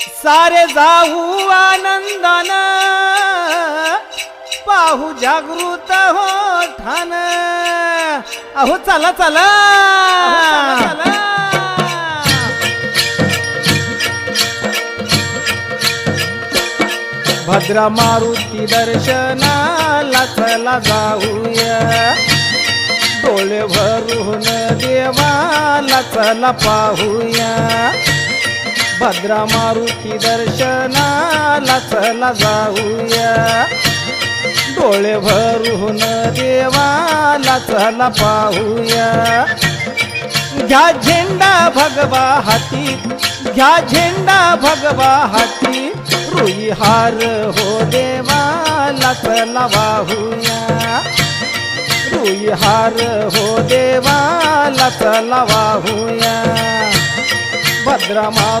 सारे जाऊ आनंदान पाहू जागृत हो ठाण. अहो चला चला. भद्र भद्रा मारुती दर्शनाला चला जाऊया. डोळे भरून देवाला चला पाहूया. भद्रा मारुती दर्शनाला चला जाऊया. डोळे भरून देवाला चला पाहूया. घ्या झेंडा भगवा हाती घ्या झेंडा भगवा हाती. रुई हार हो देवाला चला वाहूया. रुई हार हो देवाला चला वाहूया. भद्रा